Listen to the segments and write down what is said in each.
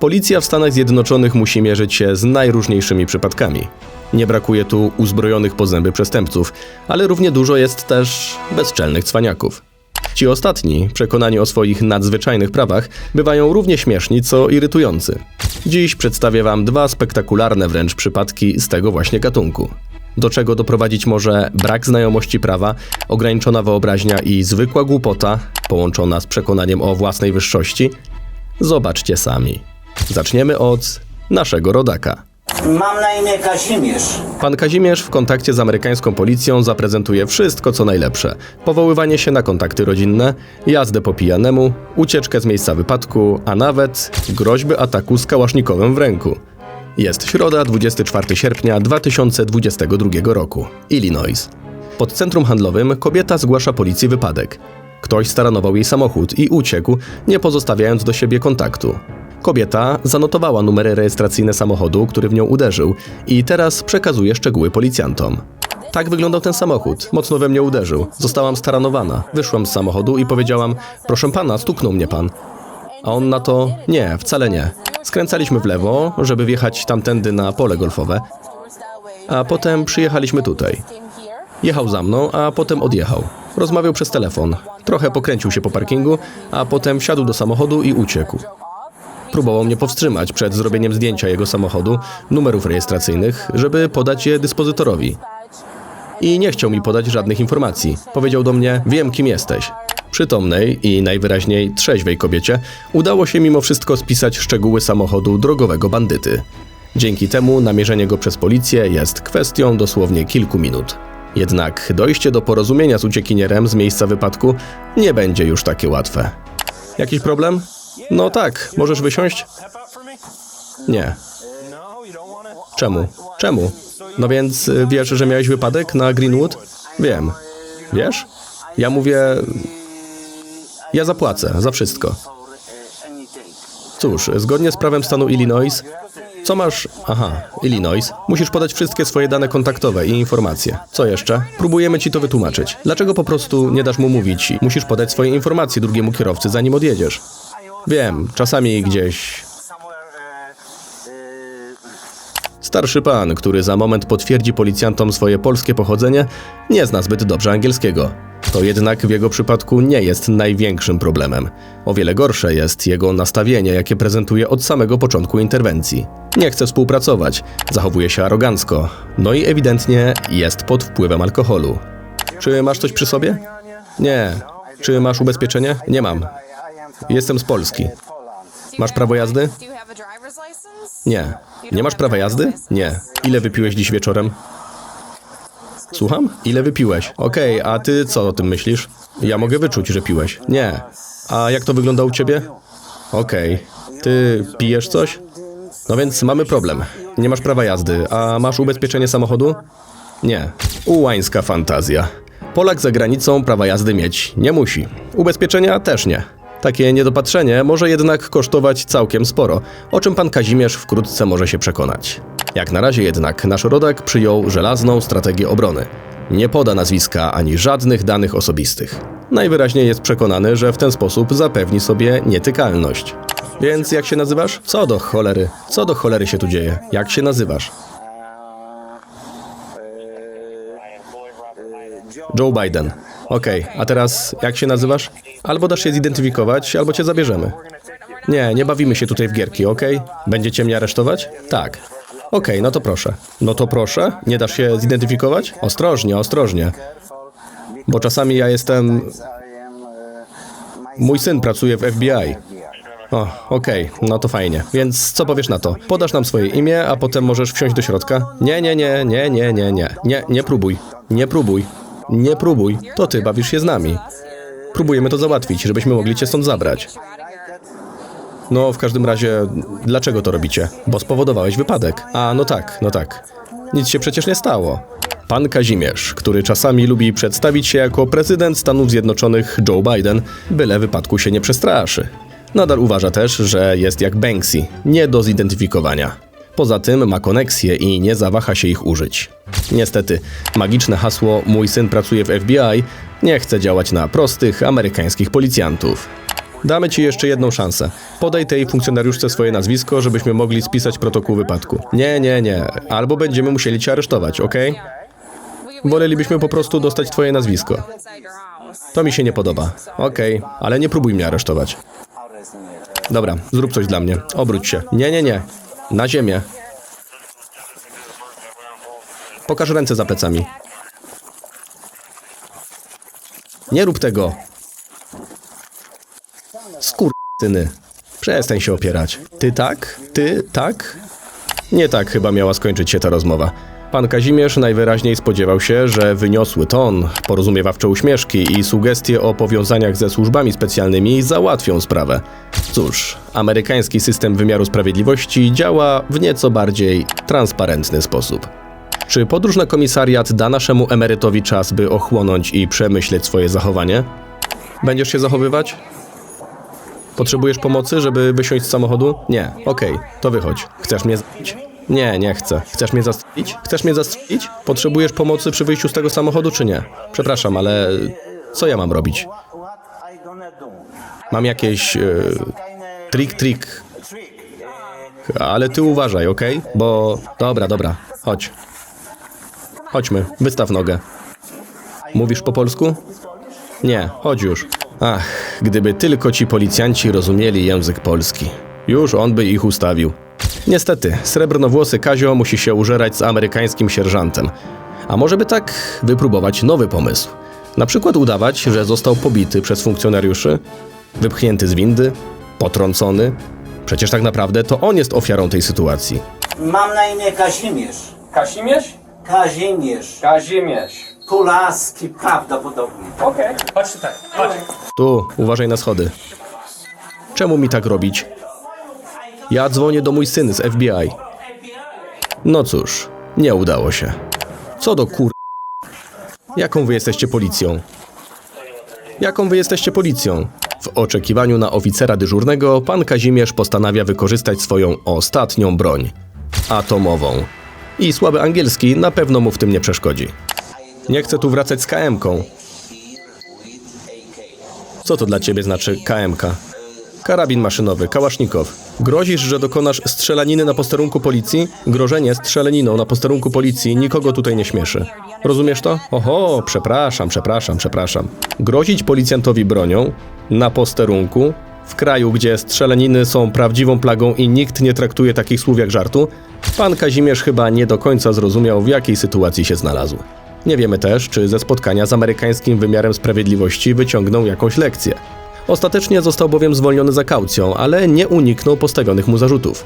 Policja w Stanach Zjednoczonych musi mierzyć się z najróżniejszymi przypadkami. Nie brakuje tu uzbrojonych po zęby przestępców, ale równie dużo jest też bezczelnych cwaniaków. Ci ostatni, przekonani o swoich nadzwyczajnych prawach, bywają równie śmieszni, co irytujący. Dziś przedstawię Wam dwa spektakularne wręcz przypadki z tego właśnie gatunku. Do czego doprowadzić może brak znajomości prawa, ograniczona wyobraźnia i zwykła głupota, połączona z przekonaniem o własnej wyższości? Zobaczcie sami. Zaczniemy od naszego rodaka. Mam na imię Kazimierz. Pan Kazimierz w kontakcie z amerykańską policją zaprezentuje wszystko, co najlepsze. Powoływanie się na kontakty rodzinne, jazdę po pijanemu, ucieczkę z miejsca wypadku, a nawet groźby ataku z kałasznikowym w ręku. Jest środa, 24 sierpnia 2022 roku. Illinois. Pod centrum handlowym kobieta zgłasza policji wypadek. Ktoś staranował jej samochód i uciekł, nie pozostawiając do siebie kontaktu. Kobieta zanotowała numery rejestracyjne samochodu, który w nią uderzył i teraz przekazuje szczegóły policjantom. Tak wyglądał ten samochód. Mocno we mnie uderzył. Zostałam staranowana. Wyszłam z samochodu i powiedziałam: Proszę pana, stuknął mnie pan. A on na to: Nie, wcale nie. Skręcaliśmy w lewo, żeby wjechać tamtędy na pole golfowe, a potem przyjechaliśmy tutaj. Jechał za mną, a potem odjechał. Rozmawiał przez telefon. Trochę pokręcił się po parkingu, a potem wsiadł do samochodu i uciekł. Próbował mnie powstrzymać przed zrobieniem zdjęcia jego samochodu, numerów rejestracyjnych, żeby podać je dyspozytorowi. I nie chciał mi podać żadnych informacji. Powiedział do mnie: Wiem, kim jesteś. Przytomnej i najwyraźniej trzeźwej kobiecie udało się mimo wszystko spisać szczegóły samochodu drogowego bandyty. Dzięki temu namierzenie go przez policję jest kwestią dosłownie kilku minut. Jednak dojście do porozumienia z uciekinierem z miejsca wypadku nie będzie już takie łatwe. Jakiś problem? No tak, możesz wysiąść? Nie. Czemu? Czemu? No więc y, wiesz, że miałeś wypadek na Greenwood? Wiem. Wiesz? Ja mówię. Ja zapłacę za wszystko. Cóż, zgodnie z prawem stanu Illinois, co masz. Aha, Illinois. Musisz podać wszystkie swoje dane kontaktowe i informacje. Co jeszcze? Próbujemy ci to wytłumaczyć. Dlaczego po prostu nie dasz mu mówić musisz podać swoje informacje drugiemu kierowcy, zanim odjedziesz? Wiem, czasami gdzieś. Starszy pan, który za moment potwierdzi policjantom swoje polskie pochodzenie, nie zna zbyt dobrze angielskiego. To jednak w jego przypadku nie jest największym problemem. O wiele gorsze jest jego nastawienie, jakie prezentuje od samego początku interwencji. Nie chce współpracować, zachowuje się arogancko, no i ewidentnie jest pod wpływem alkoholu. Czy masz coś przy sobie? Nie. Czy masz ubezpieczenie? Nie mam. Jestem z Polski. Masz prawo jazdy? Nie. Nie masz prawa jazdy? Nie. Ile wypiłeś dziś wieczorem? Słucham? Ile wypiłeś? Okej, a ty co o tym myślisz? Ja mogę wyczuć, że piłeś. Nie. A jak to wygląda u ciebie? Okej. Ty pijesz coś? No więc mamy problem. Nie masz prawa jazdy, a masz ubezpieczenie samochodu? Nie. Ułańska fantazja. Polak za granicą prawa jazdy mieć nie musi. Ubezpieczenia też nie. Takie niedopatrzenie może jednak kosztować całkiem sporo, o czym pan Kazimierz wkrótce może się przekonać. Jak na razie jednak nasz rodak przyjął żelazną strategię obrony. Nie poda nazwiska ani żadnych danych osobistych. Najwyraźniej jest przekonany, że w ten sposób zapewni sobie nietykalność. Więc jak się nazywasz? Co do cholery? Co do cholery się tu dzieje? Jak się nazywasz? Joe Biden. Okej, a teraz jak się nazywasz? Albo dasz się zidentyfikować, albo cię zabierzemy. Nie, nie bawimy się tutaj w gierki, okej? Będziecie mnie aresztować? Tak. Okej, no to proszę. No to proszę? Nie dasz się zidentyfikować? Ostrożnie, ostrożnie. Bo czasami ja jestem... Mój syn pracuje w FBI. O, okej, no to fajnie. Więc co powiesz na to? Podasz nam swoje imię, a potem możesz wsiąść do środka? Nie, nie, nie, nie, nie, nie, nie. Nie, nie próbuj. Nie próbuj. Nie próbuj. To ty bawisz się z nami. Próbujemy to załatwić, żebyśmy mogli cię stąd zabrać. No, w każdym razie, dlaczego to robicie? Bo spowodowałeś wypadek. A, no tak, no tak. Nic się przecież nie stało. Pan Kazimierz, który czasami lubi przedstawić się jako prezydent Stanów Zjednoczonych Joe Biden, byle wypadku się nie przestraszy. Nadal uważa też, że jest jak Banksy, nie do zidentyfikowania. Poza tym ma koneksje i nie zawaha się ich użyć. Niestety, magiczne hasło Mój syn pracuje w FBI nie chce działać na prostych amerykańskich policjantów. Damy ci jeszcze jedną szansę. Podaj tej funkcjonariuszce swoje nazwisko, żebyśmy mogli spisać protokół wypadku. Nie, nie, nie. Albo będziemy musieli cię aresztować, okej? Wolelibyśmy po prostu dostać twoje nazwisko. To mi się nie podoba. Okej, ale nie próbuj mnie aresztować. Dobra, zrób coś dla mnie. Obróć się. Nie, nie, nie. Na ziemię. Pokaż ręce za plecami. Nie rób tego. Skurczyny. Przestań się opierać. Ty tak? Ty tak? Nie tak chyba miała skończyć się ta rozmowa. Pan Kazimierz najwyraźniej spodziewał się, że wyniosły ton, porozumiewawcze uśmieszki i sugestie o powiązaniach ze służbami specjalnymi załatwią sprawę. Cóż, amerykański system wymiaru sprawiedliwości działa w nieco bardziej transparentny sposób. Czy podróż na komisariat da naszemu emerytowi czas, by ochłonąć i przemyśleć swoje zachowanie? Będziesz się zachowywać? Potrzebujesz pomocy, żeby wysiąść z samochodu? Nie. Okej, to wychodź. Chcesz mnie zabić? Nie, nie chcę. Chcesz mnie zastrzelić? Chcesz mnie zastrzelić? Potrzebujesz pomocy przy wyjściu z tego samochodu, czy nie? Przepraszam, ale co ja mam robić? Mam jakieś e, trik, trik, ale ty uważaj, okej? Bo... Dobra, dobra. Chodź. Chodźmy. Wystaw nogę. Mówisz po polsku? Nie, chodź już. Ach, gdyby tylko ci policjanci rozumieli język polski. Już on by ich ustawił. Niestety, srebrnowłosy Kazio musi się użerać z amerykańskim sierżantem. A może by tak wypróbować nowy pomysł? Na przykład udawać, że został pobity przez funkcjonariuszy, wypchnięty z windy, potrącony. Przecież tak naprawdę to on jest ofiarą tej sytuacji. Mam na imię Kazimierz. Kazimierz? Kazimierz. Kazimierz. Pulaski prawdopodobnie. Okej. Chodź tutaj, chodź. Tu, uważaj na schody. Czemu mi tak robić? Ja dzwonię do mój syn z FBI. No cóż, nie udało się. Co do kur... Jaką wy jesteście policją? Jaką wy jesteście policją? W oczekiwaniu na oficera dyżurnego, pan Kazimierz postanawia wykorzystać swoją ostatnią broń atomową. I słaby angielski na pewno mu w tym nie przeszkodzi. Nie chcę tu wracać z KM-ką. Co to dla ciebie znaczy KMK? Karabin maszynowy, kałasznikow. Grozisz, że dokonasz strzelaniny na posterunku policji? Grożenie strzelaniną na posterunku policji nikogo tutaj nie śmieszy. Rozumiesz to? Oho, przepraszam, przepraszam, przepraszam. Grozić policjantowi bronią na posterunku w kraju, gdzie strzelaniny są prawdziwą plagą i nikt nie traktuje takich słów jak żartu? Pan Kazimierz chyba nie do końca zrozumiał, w jakiej sytuacji się znalazł. Nie wiemy też, czy ze spotkania z amerykańskim wymiarem sprawiedliwości wyciągnął jakąś lekcję. Ostatecznie został bowiem zwolniony za kaucją, ale nie uniknął postawionych mu zarzutów.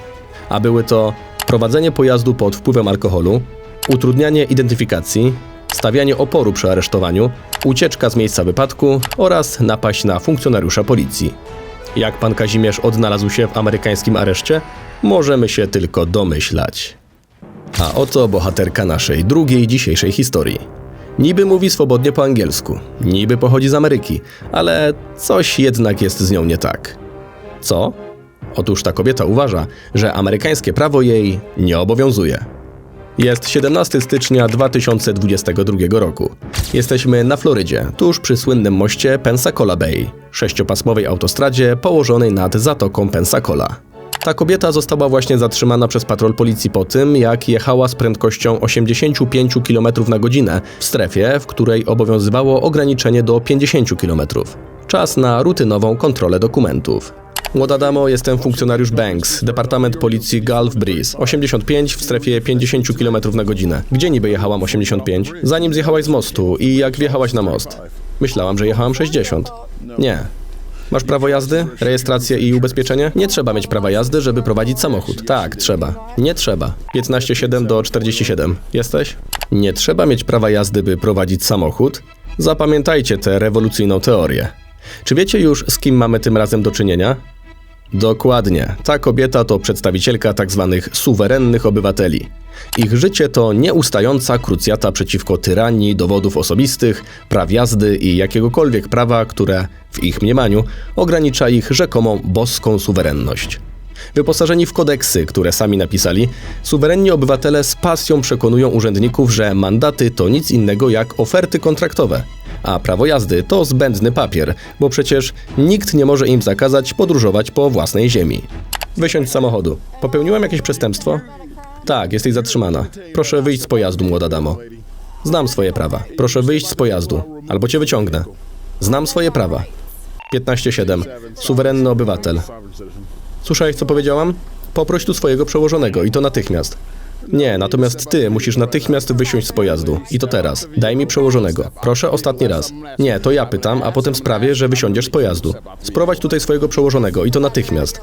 A były to prowadzenie pojazdu pod wpływem alkoholu, utrudnianie identyfikacji, stawianie oporu przy aresztowaniu, ucieczka z miejsca wypadku oraz napaść na funkcjonariusza policji. Jak pan Kazimierz odnalazł się w amerykańskim areszcie? Możemy się tylko domyślać. A oto bohaterka naszej drugiej dzisiejszej historii. Niby mówi swobodnie po angielsku, niby pochodzi z Ameryki, ale coś jednak jest z nią nie tak. Co? Otóż ta kobieta uważa, że amerykańskie prawo jej nie obowiązuje. Jest 17 stycznia 2022 roku. Jesteśmy na Florydzie, tuż przy słynnym moście Pensacola Bay, sześciopasmowej autostradzie położonej nad zatoką Pensacola. Ta kobieta została właśnie zatrzymana przez patrol policji po tym, jak jechała z prędkością 85 km na godzinę w strefie, w której obowiązywało ograniczenie do 50 km. Czas na rutynową kontrolę dokumentów. Młoda damo, jestem funkcjonariusz Banks, Departament Policji Gulf Breeze. 85 w strefie 50 km na godzinę. Gdzie niby jechałam 85? Zanim zjechałaś z mostu i jak wjechałaś na most. Myślałam, że jechałam 60. Nie. Masz prawo jazdy, rejestrację i ubezpieczenie? Nie trzeba mieć prawa jazdy, żeby prowadzić samochód. Tak, trzeba. Nie trzeba. 15,7 do 47. Jesteś? Nie trzeba mieć prawa jazdy, by prowadzić samochód? Zapamiętajcie tę rewolucyjną teorię. Czy wiecie już, z kim mamy tym razem do czynienia? Dokładnie. Ta kobieta to przedstawicielka tzw. suwerennych obywateli. Ich życie to nieustająca krucjata przeciwko tyranii dowodów osobistych, praw jazdy i jakiegokolwiek prawa, które, w ich mniemaniu, ogranicza ich rzekomą boską suwerenność. Wyposażeni w kodeksy, które sami napisali, suwerenni obywatele z pasją przekonują urzędników, że mandaty to nic innego jak oferty kontraktowe. A prawo jazdy to zbędny papier, bo przecież nikt nie może im zakazać podróżować po własnej ziemi. Wysiądź z samochodu. Popełniłem jakieś przestępstwo? Tak, jesteś zatrzymana. Proszę wyjść z pojazdu, młoda damo. Znam swoje prawa. Proszę wyjść z pojazdu, albo cię wyciągnę. Znam swoje prawa. 15.7. Suwerenny obywatel. Słyszałeś, co powiedziałam? Poproś tu swojego przełożonego i to natychmiast. Nie, natomiast ty musisz natychmiast wysiąść z pojazdu. I to teraz. Daj mi przełożonego. Proszę ostatni raz. Nie, to ja pytam, a potem sprawię, że wysiądziesz z pojazdu. Sprowadź tutaj swojego przełożonego i to natychmiast.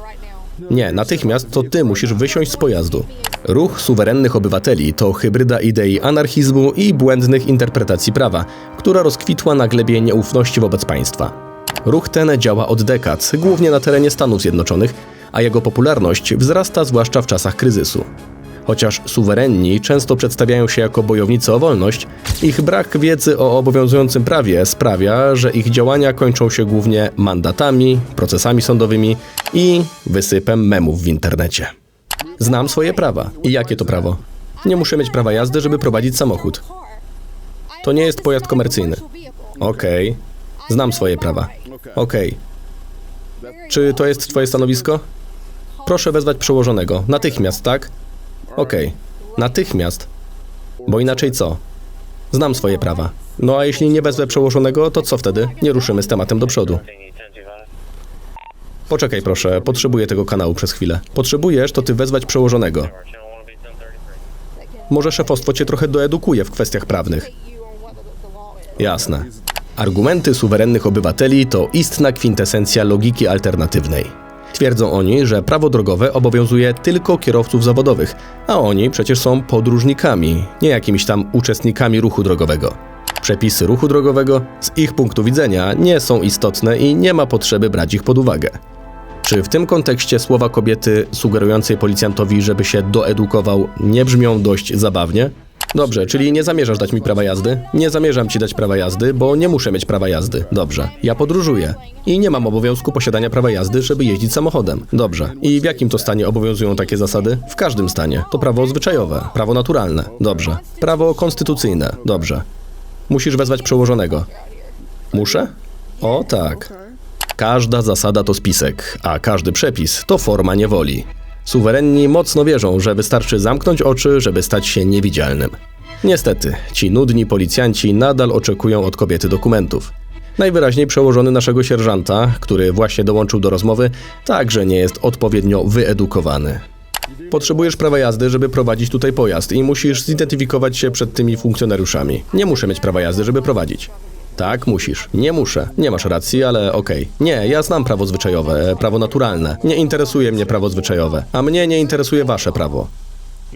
Nie, natychmiast to ty musisz wysiąść z pojazdu. Ruch suwerennych obywateli to hybryda idei anarchizmu i błędnych interpretacji prawa, która rozkwitła na glebie nieufności wobec państwa. Ruch ten działa od dekad, głównie na terenie Stanów Zjednoczonych, a jego popularność wzrasta zwłaszcza w czasach kryzysu. Chociaż suwerenni często przedstawiają się jako bojownicy o wolność, ich brak wiedzy o obowiązującym prawie sprawia, że ich działania kończą się głównie mandatami, procesami sądowymi i wysypem memów w internecie. Znam swoje prawa. I jakie to prawo? Nie muszę mieć prawa jazdy, żeby prowadzić samochód. To nie jest pojazd komercyjny. Okej. Znam swoje prawa. Okej. Czy to jest twoje stanowisko? Proszę wezwać przełożonego. Natychmiast, tak? Okej. Natychmiast. Bo inaczej co? Znam swoje prawa. No a jeśli nie wezwę przełożonego, to co wtedy? Nie ruszymy z tematem do przodu. Poczekaj proszę, potrzebuję tego kanału przez chwilę. Potrzebujesz, to ty wezwać przełożonego. Może szefostwo cię trochę doedukuje w kwestiach prawnych. Jasne. Argumenty suwerennych obywateli to istna kwintesencja logiki alternatywnej. Twierdzą oni, że prawo drogowe obowiązuje tylko kierowców zawodowych, a oni przecież są podróżnikami, nie jakimiś tam uczestnikami ruchu drogowego. Przepisy ruchu drogowego z ich punktu widzenia nie są istotne i nie ma potrzeby brać ich pod uwagę. Czy w tym kontekście słowa kobiety sugerującej policjantowi, żeby się doedukował, nie brzmią dość zabawnie? Dobrze, czyli nie zamierzasz dać mi prawa jazdy? Nie zamierzam ci dać prawa jazdy, bo nie muszę mieć prawa jazdy. Dobrze. Ja podróżuję i nie mam obowiązku posiadania prawa jazdy, żeby jeździć samochodem. Dobrze. I w jakim to stanie obowiązują takie zasady? W każdym stanie. To prawo zwyczajowe, prawo naturalne. Dobrze. Prawo konstytucyjne. Dobrze. Musisz wezwać przełożonego. Muszę? O tak. Każda zasada to spisek, a każdy przepis to forma niewoli. Suwerenni mocno wierzą, że wystarczy zamknąć oczy, żeby stać się niewidzialnym. Niestety, ci nudni policjanci nadal oczekują od kobiety dokumentów. Najwyraźniej przełożony naszego sierżanta, który właśnie dołączył do rozmowy, także nie jest odpowiednio wyedukowany. Potrzebujesz prawa jazdy, żeby prowadzić tutaj pojazd i musisz zidentyfikować się przed tymi funkcjonariuszami. Nie muszę mieć prawa jazdy, żeby prowadzić. Tak, musisz. Nie muszę. Nie masz racji, ale okej. Nie, ja znam prawo zwyczajowe, e, prawo naturalne. Nie interesuje mnie prawo zwyczajowe, a mnie nie interesuje wasze prawo.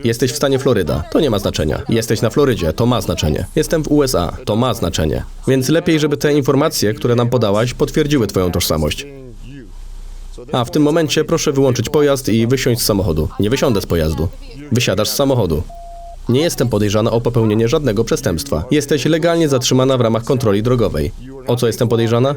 Jesteś w stanie Floryda, to nie ma znaczenia. Jesteś na Florydzie, to ma znaczenie. Jestem w USA, to ma znaczenie. Więc lepiej, żeby te informacje, które nam podałaś, potwierdziły twoją tożsamość. A w tym momencie proszę wyłączyć pojazd i wysiąść z samochodu. Nie wysiądę z pojazdu. Wysiadasz z samochodu. Nie jestem podejrzana o popełnienie żadnego przestępstwa. Jesteś legalnie zatrzymana w ramach kontroli drogowej. O co jestem podejrzana?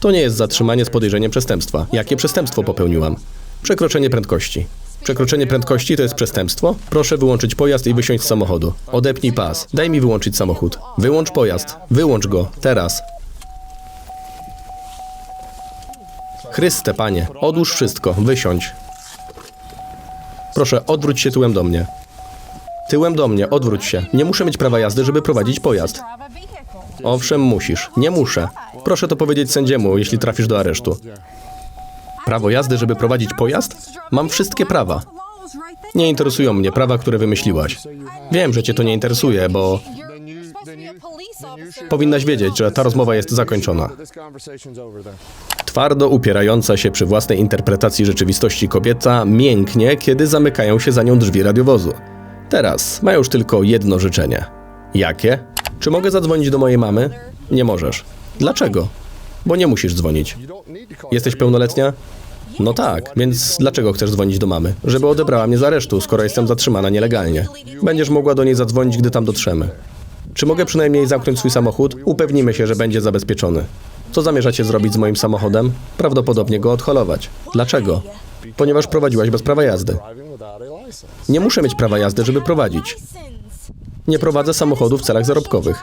To nie jest zatrzymanie z podejrzeniem przestępstwa. Jakie przestępstwo popełniłam? Przekroczenie prędkości. Przekroczenie prędkości to jest przestępstwo? Proszę wyłączyć pojazd i wysiąść z samochodu. Odepnij pas. Daj mi wyłączyć samochód. Wyłącz pojazd. Wyłącz go. Teraz. Chryste, panie. Odłóż wszystko. Wysiądź. Proszę, odwróć się tyłem do mnie. Tyłem do mnie, odwróć się. Nie muszę mieć prawa jazdy, żeby prowadzić pojazd. Owszem, musisz. Nie muszę. Proszę to powiedzieć sędziemu, jeśli trafisz do aresztu. Prawo jazdy, żeby prowadzić pojazd? Mam wszystkie prawa. Nie interesują mnie prawa, które wymyśliłaś. Wiem, że cię to nie interesuje, bo powinnaś wiedzieć, że ta rozmowa jest zakończona. Twardo upierająca się przy własnej interpretacji rzeczywistości kobieta mięknie, kiedy zamykają się za nią drzwi radiowozu. Teraz ma już tylko jedno życzenie. Jakie? Czy mogę zadzwonić do mojej mamy? Nie możesz. Dlaczego? Bo nie musisz dzwonić. Jesteś pełnoletnia? No tak, więc dlaczego chcesz dzwonić do mamy? Żeby odebrała mnie z aresztu, skoro jestem zatrzymana nielegalnie. Będziesz mogła do niej zadzwonić, gdy tam dotrzemy. Czy mogę przynajmniej zamknąć swój samochód? Upewnimy się, że będzie zabezpieczony. Co zamierzacie zrobić z moim samochodem? Prawdopodobnie go odholować. Dlaczego? Ponieważ prowadziłaś bez prawa jazdy. Nie muszę mieć prawa jazdy, żeby prowadzić. Nie prowadzę samochodu w celach zarobkowych.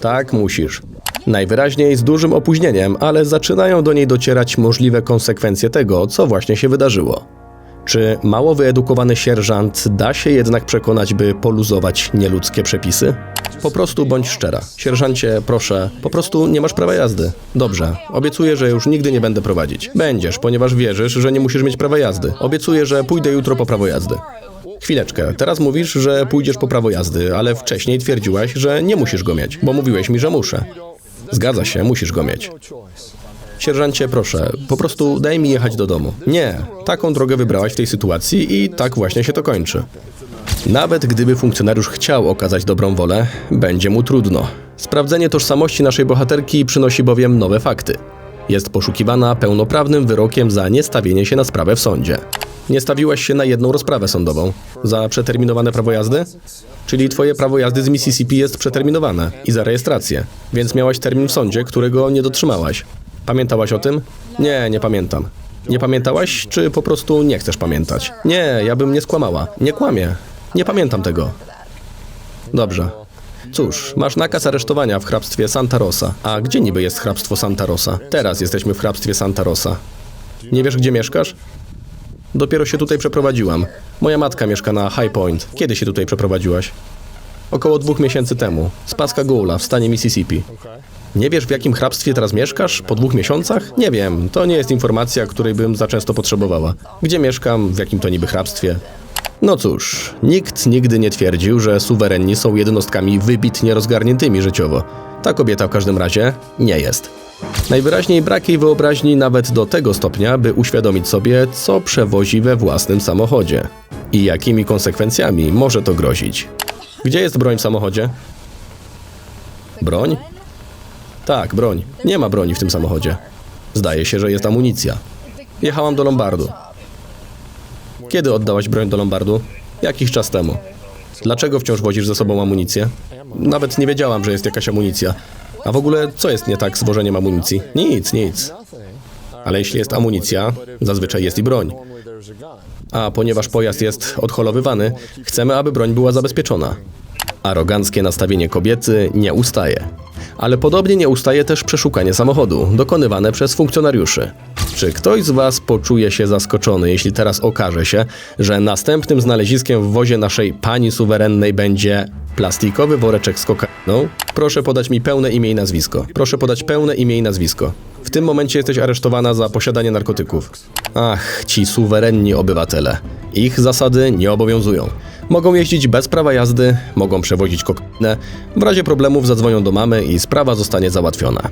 Tak, musisz. Najwyraźniej z dużym opóźnieniem, ale zaczynają do niej docierać możliwe konsekwencje tego, co właśnie się wydarzyło. Czy mało wyedukowany sierżant da się jednak przekonać, by poluzować nieludzkie przepisy? Po prostu bądź szczera. Sierżancie, proszę, po prostu nie masz prawa jazdy. Dobrze, obiecuję, że już nigdy nie będę prowadzić. Będziesz, ponieważ wierzysz, że nie musisz mieć prawa jazdy. Obiecuję, że pójdę jutro po prawo jazdy. Chwileczkę, teraz mówisz, że pójdziesz po prawo jazdy, ale wcześniej twierdziłaś, że nie musisz go mieć, bo mówiłeś mi, że muszę. Zgadza się, musisz go mieć. Sierżancie, proszę, po prostu daj mi jechać do domu. Nie, taką drogę wybrałaś w tej sytuacji i tak właśnie się to kończy. Nawet gdyby funkcjonariusz chciał okazać dobrą wolę, będzie mu trudno. Sprawdzenie tożsamości naszej bohaterki przynosi bowiem nowe fakty. Jest poszukiwana pełnoprawnym wyrokiem za niestawienie się na sprawę w sądzie. Nie stawiłaś się na jedną rozprawę sądową. Za przeterminowane prawo jazdy? Czyli twoje prawo jazdy z Mississippi jest przeterminowane i za rejestrację, więc miałaś termin w sądzie, którego nie dotrzymałaś. Pamiętałaś o tym? Nie, nie pamiętam. Nie pamiętałaś, czy po prostu nie chcesz pamiętać? Nie, ja bym nie skłamała. Nie kłamię. Nie pamiętam tego. Dobrze. Cóż, masz nakaz aresztowania w hrabstwie Santa Rosa. A gdzie niby jest hrabstwo Santa Rosa? Teraz jesteśmy w hrabstwie Santa Rosa. Nie wiesz, gdzie mieszkasz? Dopiero się tutaj przeprowadziłam. Moja matka mieszka na High Point. Kiedy się tutaj przeprowadziłaś? Około dwóch miesięcy temu. Z Pascagoula w stanie Mississippi. Nie wiesz, w jakim hrabstwie teraz mieszkasz? Po dwóch miesiącach? Nie wiem, to nie jest informacja, której bym za często potrzebowała. Gdzie mieszkam, w jakim to niby hrabstwie? No cóż, nikt nigdy nie twierdził, że suwerenni są jednostkami wybitnie rozgarniętymi życiowo. Ta kobieta w każdym razie nie jest. Najwyraźniej brak jej wyobraźni nawet do tego stopnia, by uświadomić sobie, co przewozi we własnym samochodzie i jakimi konsekwencjami może to grozić. Gdzie jest broń w samochodzie? Broń? Tak, broń. Nie ma broni w tym samochodzie. Zdaje się, że jest amunicja. Jechałam do Lombardu. Kiedy oddałaś broń do Lombardu? Jakiś czas temu. Dlaczego wciąż wozisz ze sobą amunicję? Nawet nie wiedziałam, że jest jakaś amunicja. A w ogóle, co jest nie tak z wożeniem amunicji? Nic, nic. Ale jeśli jest amunicja, zazwyczaj jest i broń. A ponieważ pojazd jest odholowywany, chcemy, aby broń była zabezpieczona. Aroganckie nastawienie kobiety nie ustaje. Ale podobnie nie ustaje też przeszukanie samochodu, dokonywane przez funkcjonariuszy. Czy ktoś z Was poczuje się zaskoczony, jeśli teraz okaże się, że następnym znaleziskiem w wozie naszej pani suwerennej będzie plastikowy woreczek z kokainą? Proszę podać mi pełne imię i nazwisko. Proszę podać pełne imię i nazwisko. W tym momencie jesteś aresztowana za posiadanie narkotyków. Ach, ci suwerenni obywatele. Ich zasady nie obowiązują. Mogą jeździć bez prawa jazdy, mogą przewozić kokainę. W razie problemów zadzwonią do mamy i sprawa zostanie załatwiona.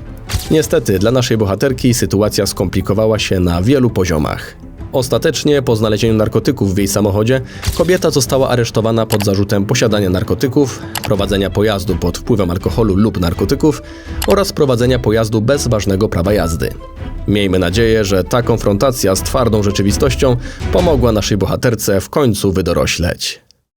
Niestety, dla naszej bohaterki sytuacja skomplikowała się na wielu poziomach. Ostatecznie, po znalezieniu narkotyków w jej samochodzie, kobieta została aresztowana pod zarzutem posiadania narkotyków, prowadzenia pojazdu pod wpływem alkoholu lub narkotyków oraz prowadzenia pojazdu bez ważnego prawa jazdy. Miejmy nadzieję, że ta konfrontacja z twardą rzeczywistością pomogła naszej bohaterce w końcu wydorośleć.